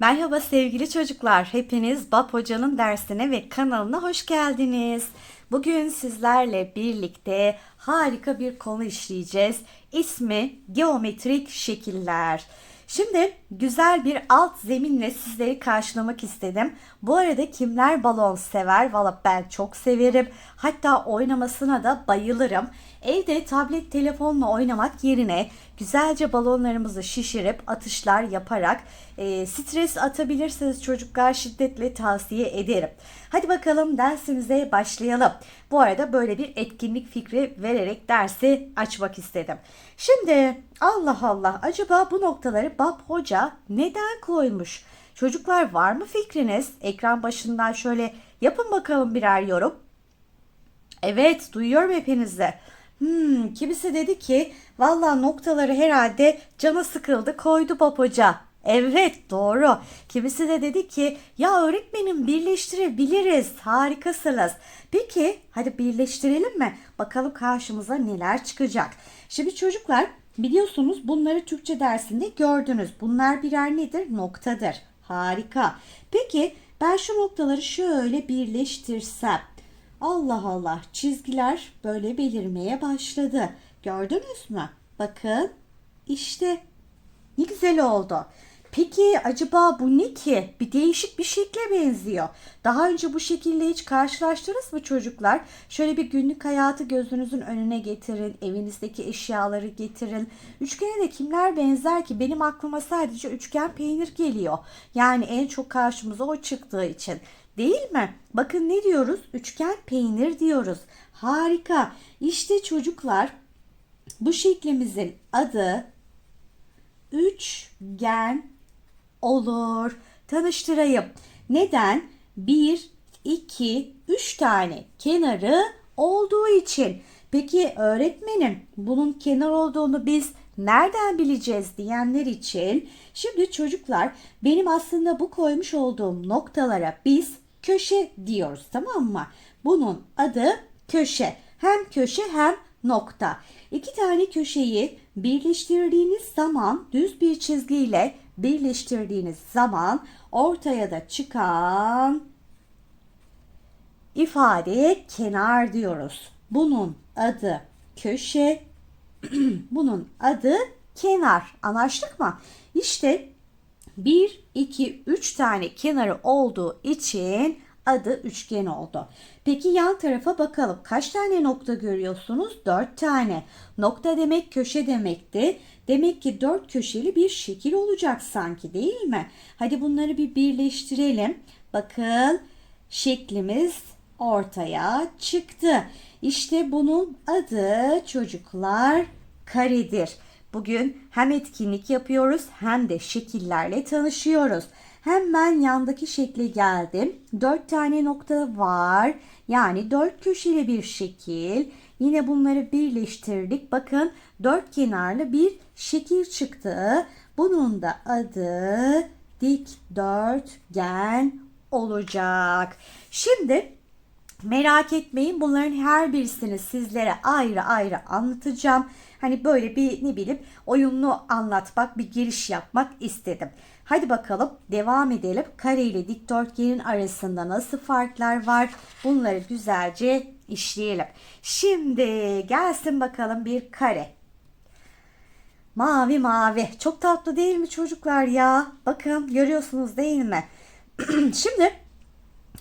Merhaba sevgili çocuklar. Hepiniz Bab Hoca'nın dersine ve kanalına hoş geldiniz. Bugün sizlerle birlikte harika bir konu işleyeceğiz. İsmi geometrik şekiller. Şimdi güzel bir alt zeminle sizleri karşılamak istedim. Bu arada kimler balon sever? Valla ben çok severim. Hatta oynamasına da bayılırım. Evde tablet telefonla oynamak yerine güzelce balonlarımızı şişirip atışlar yaparak e, stres atabilirsiniz çocuklar şiddetle tavsiye ederim. Hadi bakalım dersimize başlayalım. Bu arada böyle bir etkinlik fikri vererek dersi açmak istedim. Şimdi Allah Allah acaba bu noktaları Bab Hoca neden koymuş? Çocuklar var mı fikriniz? Ekran başından şöyle yapın bakalım birer yorum. Evet duyuyorum hepinizi. Hmm, kimisi dedi ki valla noktaları herhalde canı sıkıldı koydu Hoca. Evet doğru. Kimisi de dedi ki ya öğretmenim birleştirebiliriz harikasınız. Peki hadi birleştirelim mi? Bakalım karşımıza neler çıkacak. Şimdi çocuklar biliyorsunuz bunları Türkçe dersinde gördünüz. Bunlar birer nedir? Noktadır. Harika. Peki ben şu noktaları şöyle birleştirsem. Allah Allah çizgiler böyle belirmeye başladı. Gördünüz mü? Bakın işte ne güzel oldu. Peki acaba bu ne ki? Bir değişik bir şekle benziyor. Daha önce bu şekilde hiç karşılaştınız mı çocuklar? Şöyle bir günlük hayatı gözünüzün önüne getirin. Evinizdeki eşyaları getirin. Üçgene de kimler benzer ki? Benim aklıma sadece üçgen peynir geliyor. Yani en çok karşımıza o çıktığı için. Değil mi? Bakın ne diyoruz? Üçgen peynir diyoruz. Harika. İşte çocuklar bu şeklimizin adı üçgen olur. Tanıştırayım. Neden? 1, 2, 3 tane kenarı olduğu için. Peki öğretmenim bunun kenar olduğunu biz nereden bileceğiz diyenler için şimdi çocuklar benim aslında bu koymuş olduğum noktalara biz köşe diyoruz tamam mı? Bunun adı köşe. Hem köşe hem nokta. İki tane köşeyi birleştirdiğiniz zaman düz bir çizgiyle birleştirdiğiniz zaman ortaya da çıkan ifadeye kenar diyoruz. Bunun adı köşe, bunun adı kenar. Anlaştık mı? İşte 1, 2, 3 tane kenarı olduğu için adı üçgen oldu. Peki yan tarafa bakalım. Kaç tane nokta görüyorsunuz? 4 tane. Nokta demek köşe demekti. Demek ki dört köşeli bir şekil olacak sanki değil mi? Hadi bunları bir birleştirelim. Bakın şeklimiz ortaya çıktı. İşte bunun adı çocuklar karedir. Bugün hem etkinlik yapıyoruz hem de şekillerle tanışıyoruz. Hemen yandaki şekle geldim. Dört tane nokta var. Yani dört köşeli bir şekil. Yine bunları birleştirdik. Bakın dört kenarlı bir şekil çıktı. Bunun da adı dikdörtgen olacak. Şimdi merak etmeyin bunların her birisini sizlere ayrı ayrı anlatacağım. Hani böyle bir ne bileyim oyunlu anlatmak, bir giriş yapmak istedim. Hadi bakalım devam edelim. Kare ile dikdörtgenin arasında nasıl farklar var? Bunları güzelce işleyelim. Şimdi gelsin bakalım bir kare. Mavi mavi. Çok tatlı değil mi çocuklar ya? Bakın görüyorsunuz değil mi? Şimdi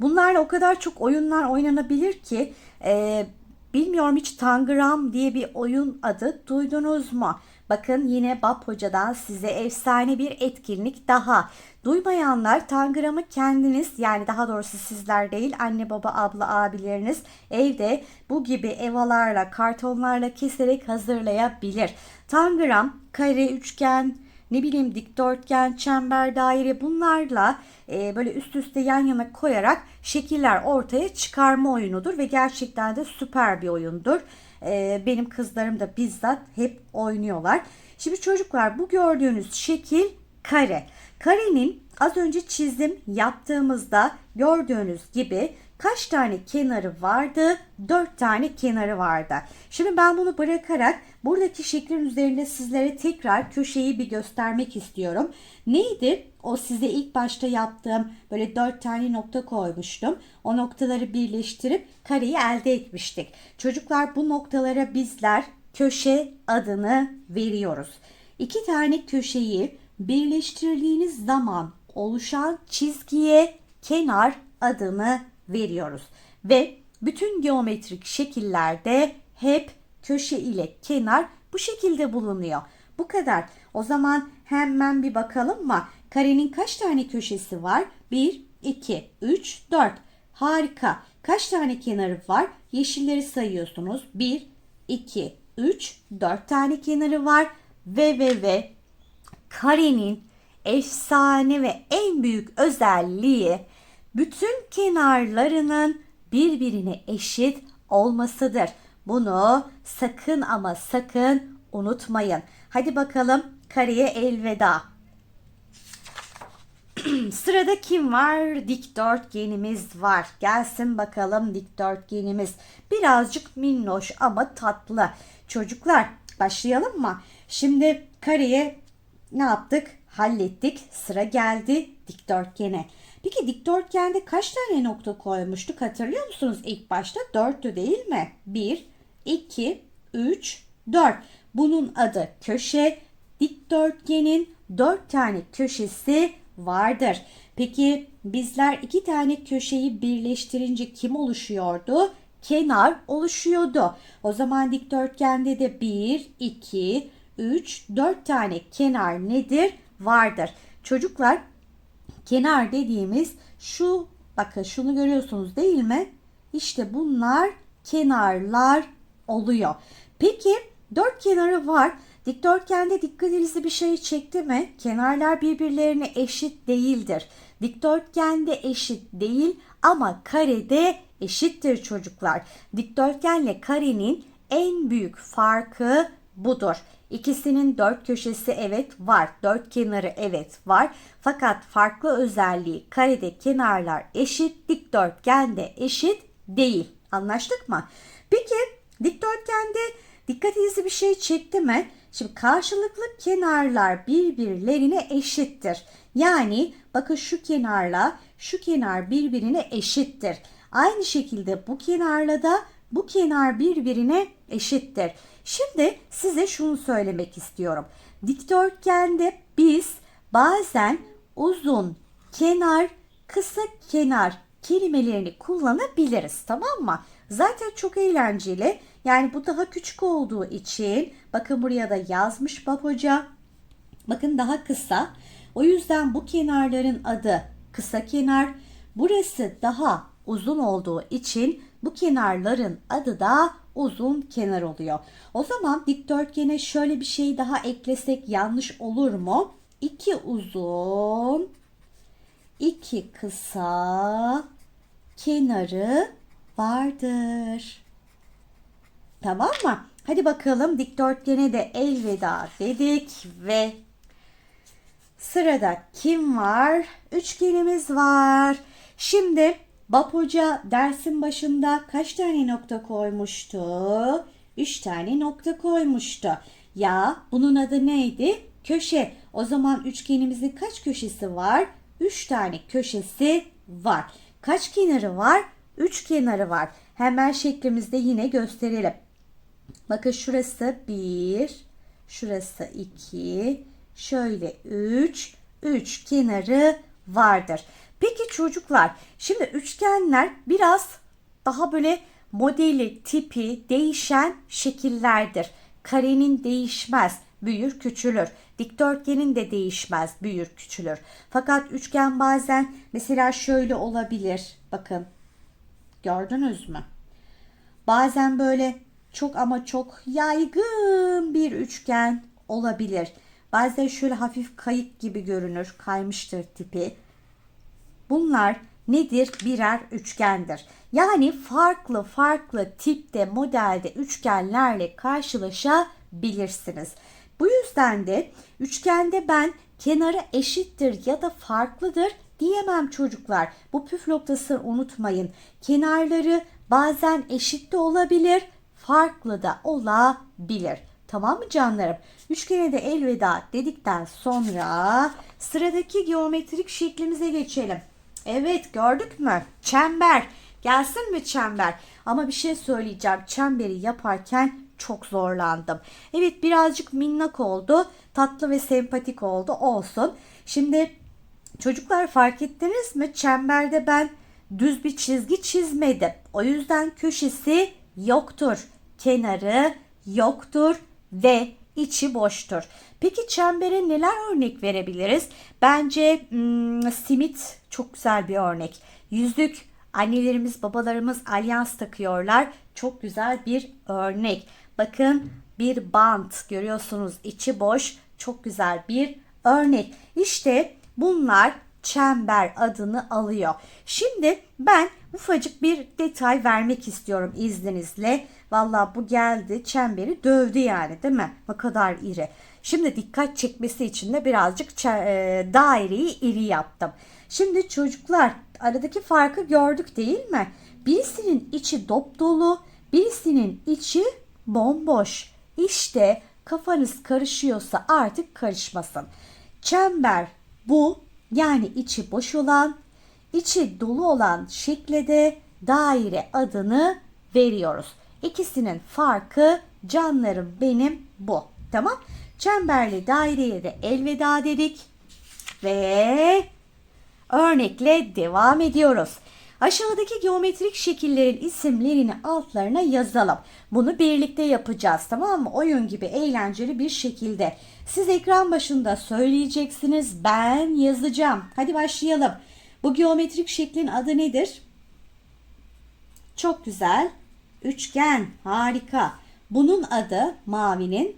bunlarla o kadar çok oyunlar oynanabilir ki e, bilmiyorum hiç Tangram diye bir oyun adı duydunuz mu? Bakın yine Bab Hoca'dan size efsane bir etkinlik daha. Duymayanlar Tangram'ı kendiniz yani daha doğrusu sizler değil anne baba abla abileriniz evde bu gibi evalarla kartonlarla keserek hazırlayabilir. Tangram kare üçgen ne bileyim dikdörtgen, çember, daire bunlarla e, böyle üst üste yan yana koyarak şekiller ortaya çıkarma oyunudur ve gerçekten de süper bir oyundur. E, benim kızlarım da bizzat hep oynuyorlar. Şimdi çocuklar bu gördüğünüz şekil kare. Karenin az önce çizim yaptığımızda gördüğünüz gibi kaç tane kenarı vardı? 4 tane kenarı vardı. Şimdi ben bunu bırakarak Buradaki şeklin üzerinde sizlere tekrar köşeyi bir göstermek istiyorum. Neydi? O size ilk başta yaptığım böyle dört tane nokta koymuştum. O noktaları birleştirip kareyi elde etmiştik. Çocuklar bu noktalara bizler köşe adını veriyoruz. İki tane köşeyi birleştirdiğiniz zaman oluşan çizgiye kenar adını veriyoruz. Ve bütün geometrik şekillerde hep köşe ile kenar bu şekilde bulunuyor. Bu kadar. O zaman hemen bir bakalım mı? Karenin kaç tane köşesi var? 1, 2, 3, 4. Harika. Kaç tane kenarı var? Yeşilleri sayıyorsunuz. 1, 2, 3, 4 tane kenarı var. Ve ve ve karenin efsane ve en büyük özelliği bütün kenarlarının birbirine eşit olmasıdır. Bunu sakın ama sakın unutmayın. Hadi bakalım kareye elveda. Sırada kim var? Dikdörtgenimiz var. Gelsin bakalım dikdörtgenimiz. Birazcık minnoş ama tatlı. Çocuklar başlayalım mı? Şimdi kareye ne yaptık? Hallettik. Sıra geldi dikdörtgene. Peki dikdörtgende kaç tane nokta koymuştuk hatırlıyor musunuz? İlk başta 4'tü değil mi? 1, 2, 3, 4. Bunun adı köşe. Dikdörtgenin 4 tane köşesi vardır. Peki bizler iki tane köşeyi birleştirince kim oluşuyordu? Kenar oluşuyordu. O zaman dikdörtgende de 1, 2, 3, 4 tane kenar nedir? Vardır. Çocuklar kenar dediğimiz şu bakın şunu görüyorsunuz değil mi? İşte bunlar kenarlar oluyor. Peki dört kenarı var. Dikdörtgende dikkatinizi bir şey çekti mi? Kenarlar birbirlerine eşit değildir. Dikdörtgende eşit değil ama karede eşittir çocuklar. Dikdörtgenle karenin en büyük farkı budur. İkisinin dört köşesi evet var. Dört kenarı evet var. Fakat farklı özelliği karede kenarlar eşit, dikdörtgende eşit değil. Anlaştık mı? Peki dikdörtgende dikkatinizi bir şey çekti mi? Şimdi karşılıklı kenarlar birbirlerine eşittir. Yani bakın şu kenarla şu kenar birbirine eşittir. Aynı şekilde bu kenarla da bu kenar birbirine eşittir. Şimdi size şunu söylemek istiyorum. Dikdörtgende biz bazen uzun kenar, kısa kenar kelimelerini kullanabiliriz tamam mı? Zaten çok eğlenceli. Yani bu daha küçük olduğu için bakın buraya da yazmış Bab Hoca. Bakın daha kısa. O yüzden bu kenarların adı kısa kenar. Burası daha uzun olduğu için bu kenarların adı da uzun kenar oluyor. O zaman dikdörtgene şöyle bir şey daha eklesek yanlış olur mu? İki uzun, iki kısa kenarı vardır. Tamam mı? Hadi bakalım dikdörtgene de elveda dedik ve sırada kim var? Üçgenimiz var. Şimdi Bab Hoca dersin başında kaç tane nokta koymuştu? Üç tane nokta koymuştu. Ya bunun adı neydi? Köşe. O zaman üçgenimizin kaç köşesi var? Üç tane köşesi var. Kaç kenarı var? Üç kenarı var. Hemen şeklimizde yine gösterelim. Bakın şurası bir, şurası iki, şöyle üç, üç kenarı vardır. Peki çocuklar şimdi üçgenler biraz daha böyle modeli, tipi değişen şekillerdir. Karenin değişmez, büyür, küçülür. Dikdörtgenin de değişmez, büyür, küçülür. Fakat üçgen bazen mesela şöyle olabilir. Bakın gördünüz mü? Bazen böyle çok ama çok yaygın bir üçgen olabilir. Bazen şöyle hafif kayık gibi görünür, kaymıştır tipi. Bunlar nedir? Birer üçgendir. Yani farklı farklı tipte modelde üçgenlerle karşılaşabilirsiniz. Bu yüzden de üçgende ben kenarı eşittir ya da farklıdır diyemem çocuklar. Bu püf noktasını unutmayın. Kenarları bazen eşit de olabilir, farklı da olabilir. Tamam mı canlarım? Üçgene de elveda dedikten sonra sıradaki geometrik şeklimize geçelim. Evet gördük mü? Çember. Gelsin mi çember? Ama bir şey söyleyeceğim. Çemberi yaparken çok zorlandım. Evet birazcık minnak oldu. Tatlı ve sempatik oldu. Olsun. Şimdi çocuklar fark ettiniz mi? Çemberde ben düz bir çizgi çizmedim. O yüzden köşesi yoktur. Kenarı yoktur ve içi boştur. Peki çembere neler örnek verebiliriz? Bence hmm, simit çok güzel bir örnek. Yüzük annelerimiz babalarımız alyans takıyorlar. Çok güzel bir örnek. Bakın bir bant görüyorsunuz içi boş çok güzel bir örnek. İşte bunlar çember adını alıyor. Şimdi ben ufacık bir detay vermek istiyorum izninizle. Valla bu geldi çemberi dövdü yani değil mi? Ne kadar iri. Şimdi dikkat çekmesi için de birazcık e, daireyi iri yaptım. Şimdi çocuklar aradaki farkı gördük değil mi? Birisinin içi dop dolu, birisinin içi bomboş. İşte kafanız karışıyorsa artık karışmasın. Çember bu yani içi boş olan, içi dolu olan şekle de daire adını veriyoruz. İkisinin farkı canlarım benim bu. Tamam? Çemberli daireye de elveda dedik. Ve örnekle devam ediyoruz. Aşağıdaki geometrik şekillerin isimlerini altlarına yazalım. Bunu birlikte yapacağız tamam mı? Oyun gibi eğlenceli bir şekilde. Siz ekran başında söyleyeceksiniz. Ben yazacağım. Hadi başlayalım. Bu geometrik şeklin adı nedir? Çok güzel. Üçgen. Harika. Bunun adı mavinin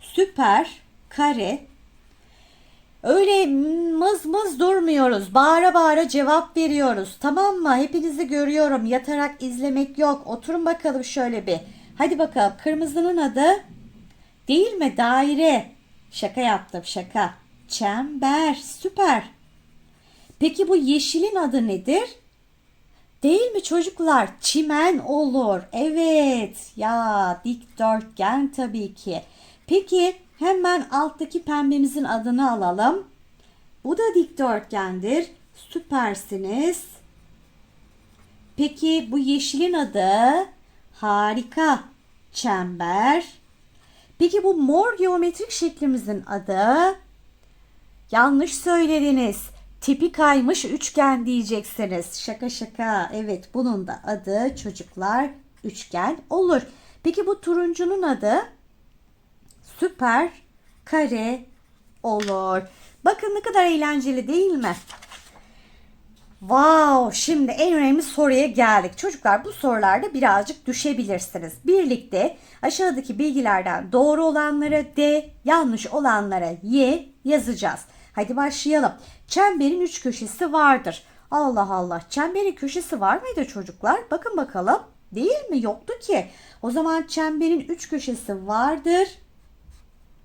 süper kare Öyle mız mız durmuyoruz. Bağıra bağıra cevap veriyoruz. Tamam mı? Hepinizi görüyorum. Yatarak izlemek yok. Oturun bakalım şöyle bir. Hadi bakalım. Kırmızının adı değil mi? Daire. Şaka yaptım şaka. Çember. Süper. Peki bu yeşilin adı nedir? Değil mi çocuklar? Çimen olur. Evet. Ya dikdörtgen tabii ki. Peki Hemen alttaki pembemizin adını alalım. Bu da dikdörtgendir. Süpersiniz. Peki bu yeşilin adı? Harika. Çember. Peki bu mor geometrik şeklimizin adı? Yanlış söylediniz. Tipi kaymış üçgen diyeceksiniz. Şaka şaka. Evet bunun da adı çocuklar üçgen olur. Peki bu turuncunun adı? süper kare olur. Bakın ne kadar eğlenceli değil mi? Wow, şimdi en önemli soruya geldik. Çocuklar bu sorularda birazcık düşebilirsiniz. Birlikte aşağıdaki bilgilerden doğru olanlara D, yanlış olanlara Y yazacağız. Hadi başlayalım. Çemberin üç köşesi vardır. Allah Allah, çemberin köşesi var mıydı çocuklar? Bakın bakalım. Değil mi? Yoktu ki. O zaman çemberin üç köşesi vardır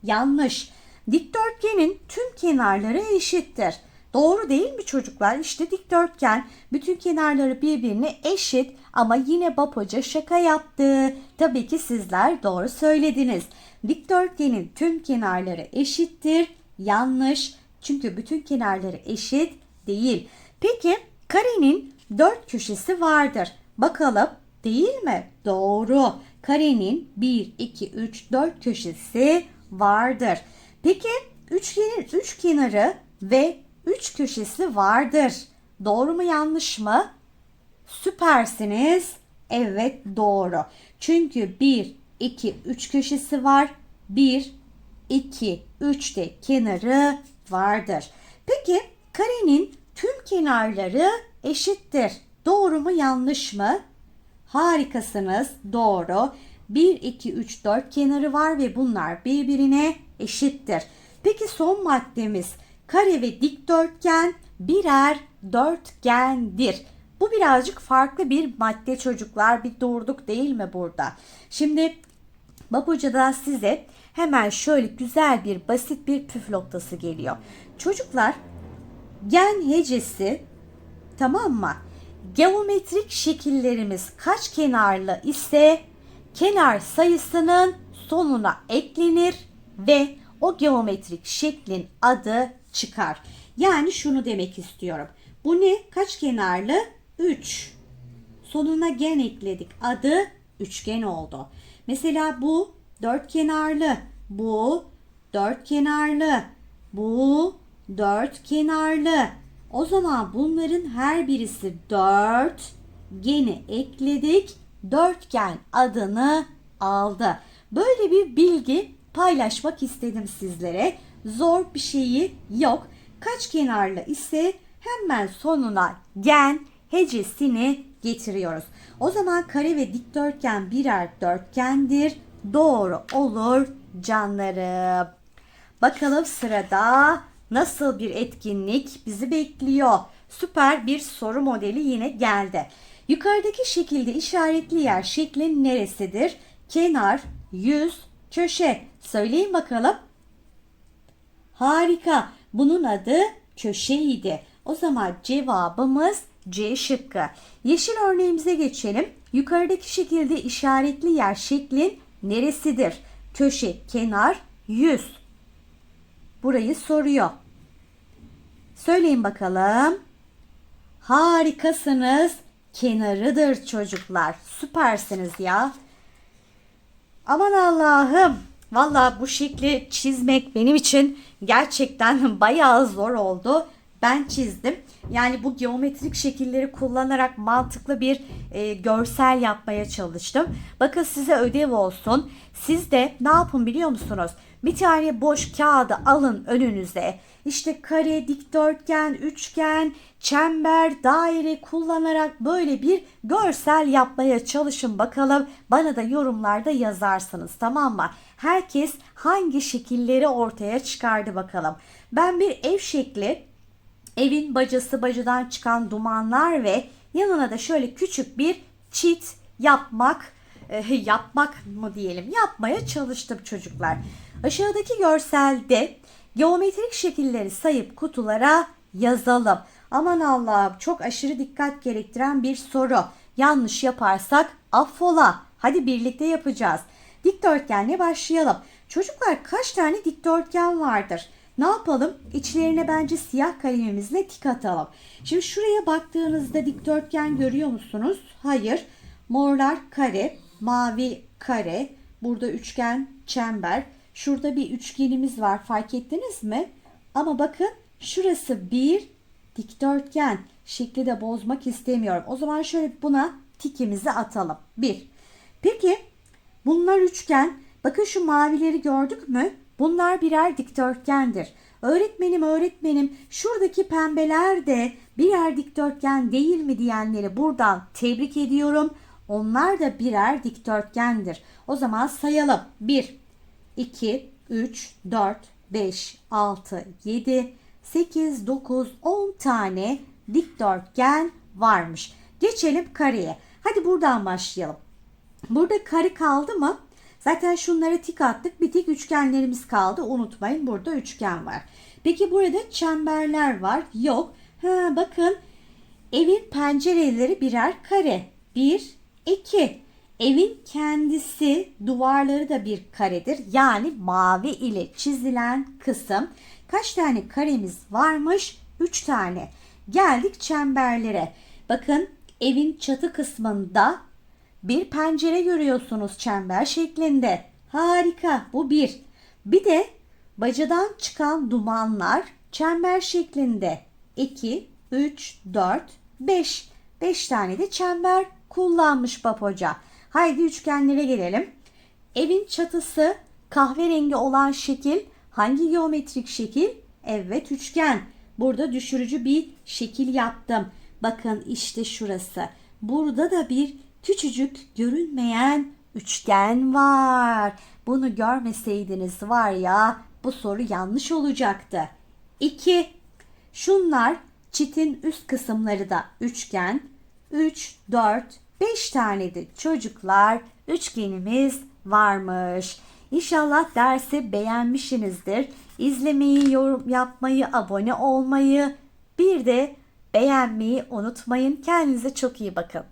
Yanlış. Dikdörtgenin tüm kenarları eşittir. Doğru değil mi çocuklar? İşte dikdörtgen bütün kenarları birbirine eşit ama yine Bab Hoca şaka yaptı. Tabii ki sizler doğru söylediniz. Dikdörtgenin tüm kenarları eşittir. Yanlış. Çünkü bütün kenarları eşit değil. Peki karenin dört köşesi vardır. Bakalım değil mi? Doğru. Karenin 1, 2, 3, 4 köşesi vardır. Peki üçgenin üç kenarı ve üç köşesi vardır. Doğru mu yanlış mı? Süpersiniz. Evet doğru. Çünkü 1, 2, 3 köşesi var. 1, 2, 3 de kenarı vardır. Peki karenin tüm kenarları eşittir. Doğru mu yanlış mı? Harikasınız. Doğru. 1, 2, 3, 4 kenarı var ve bunlar birbirine eşittir. Peki son maddemiz kare ve dikdörtgen birer dörtgendir. Bu birazcık farklı bir madde çocuklar. Bir durduk değil mi burada? Şimdi Bab da size hemen şöyle güzel bir basit bir püf noktası geliyor. Çocuklar gen hecesi tamam mı? Geometrik şekillerimiz kaç kenarlı ise kenar sayısının sonuna eklenir ve o geometrik şeklin adı çıkar. Yani şunu demek istiyorum. Bu ne? Kaç kenarlı? 3. Sonuna gen ekledik. Adı üçgen oldu. Mesela bu dört kenarlı. Bu dört kenarlı. Bu dört kenarlı. O zaman bunların her birisi dört. Geni ekledik. Dörtgen adını aldı. Böyle bir bilgi paylaşmak istedim sizlere. Zor bir şeyi yok. Kaç kenarlı ise hemen sonuna gen hecesini getiriyoruz. O zaman kare ve dikdörtgen birer dörtgendir. Doğru olur canlarım. Bakalım sırada nasıl bir etkinlik bizi bekliyor. Süper bir soru modeli yine geldi. Yukarıdaki şekilde işaretli yer şeklin neresidir? Kenar, yüz, köşe. Söyleyin bakalım. Harika. Bunun adı köşeydi. O zaman cevabımız C şıkkı. Yeşil örneğimize geçelim. Yukarıdaki şekilde işaretli yer şeklin neresidir? Köşe, kenar, yüz. Burayı soruyor. Söyleyin bakalım. Harikasınız. Kenarıdır çocuklar. Süpersiniz ya. Aman Allah'ım. Valla bu şekli çizmek benim için gerçekten bayağı zor oldu. Ben çizdim. Yani bu geometrik şekilleri kullanarak mantıklı bir e, görsel yapmaya çalıştım. Bakın size ödev olsun. Siz de ne yapın biliyor musunuz? Bir tane boş kağıdı alın önünüze. İşte kare, dikdörtgen, üçgen, çember, daire kullanarak böyle bir görsel yapmaya çalışın bakalım. Bana da yorumlarda yazarsınız tamam mı? Herkes hangi şekilleri ortaya çıkardı bakalım. Ben bir ev şekli, evin bacası bacadan çıkan dumanlar ve yanına da şöyle küçük bir çit yapmak e, yapmak mı diyelim yapmaya çalıştım çocuklar. Aşağıdaki görselde geometrik şekilleri sayıp kutulara yazalım. Aman Allah'ım çok aşırı dikkat gerektiren bir soru. Yanlış yaparsak affola. Hadi birlikte yapacağız. Dikdörtgenle başlayalım. Çocuklar kaç tane dikdörtgen vardır? Ne yapalım? İçlerine bence siyah kalemimizle tik atalım. Şimdi şuraya baktığınızda dikdörtgen görüyor musunuz? Hayır. Morlar kare, mavi kare, burada üçgen, çember. Şurada bir üçgenimiz var fark ettiniz mi? Ama bakın şurası bir dikdörtgen. Şekli de bozmak istemiyorum. O zaman şöyle buna tikimizi atalım. Bir. Peki bunlar üçgen. Bakın şu mavileri gördük mü? Bunlar birer dikdörtgendir. Öğretmenim öğretmenim şuradaki pembeler de birer dikdörtgen değil mi diyenleri buradan tebrik ediyorum. Onlar da birer dikdörtgendir. O zaman sayalım. 1, 2, 3, 4, 5, 6, 7, 8, 9, 10 tane dikdörtgen varmış. Geçelim kareye. Hadi buradan başlayalım. Burada kare kaldı mı? Zaten şunlara tik attık. Bir tek üçgenlerimiz kaldı. Unutmayın burada üçgen var. Peki burada çemberler var. Yok. Ha, bakın evin pencereleri birer kare. 1, 2. Evin kendisi duvarları da bir karedir. Yani mavi ile çizilen kısım. Kaç tane karemiz varmış? 3 tane. Geldik çemberlere. Bakın evin çatı kısmında bir pencere görüyorsunuz çember şeklinde. Harika bu bir. Bir de bacadan çıkan dumanlar çember şeklinde. 2, 3, 4, 5. 5 tane de çember kullanmış Bab Hoca. Haydi üçgenlere gelelim. Evin çatısı kahverengi olan şekil hangi geometrik şekil? Evet üçgen. Burada düşürücü bir şekil yaptım. Bakın işte şurası. Burada da bir küçücük görünmeyen üçgen var. Bunu görmeseydiniz var ya bu soru yanlış olacaktı. 2. Şunlar çitin üst kısımları da üçgen. 3, 4, 5 tane de çocuklar üçgenimiz varmış. İnşallah dersi beğenmişsinizdir. İzlemeyi, yorum yapmayı, abone olmayı, bir de beğenmeyi unutmayın. Kendinize çok iyi bakın.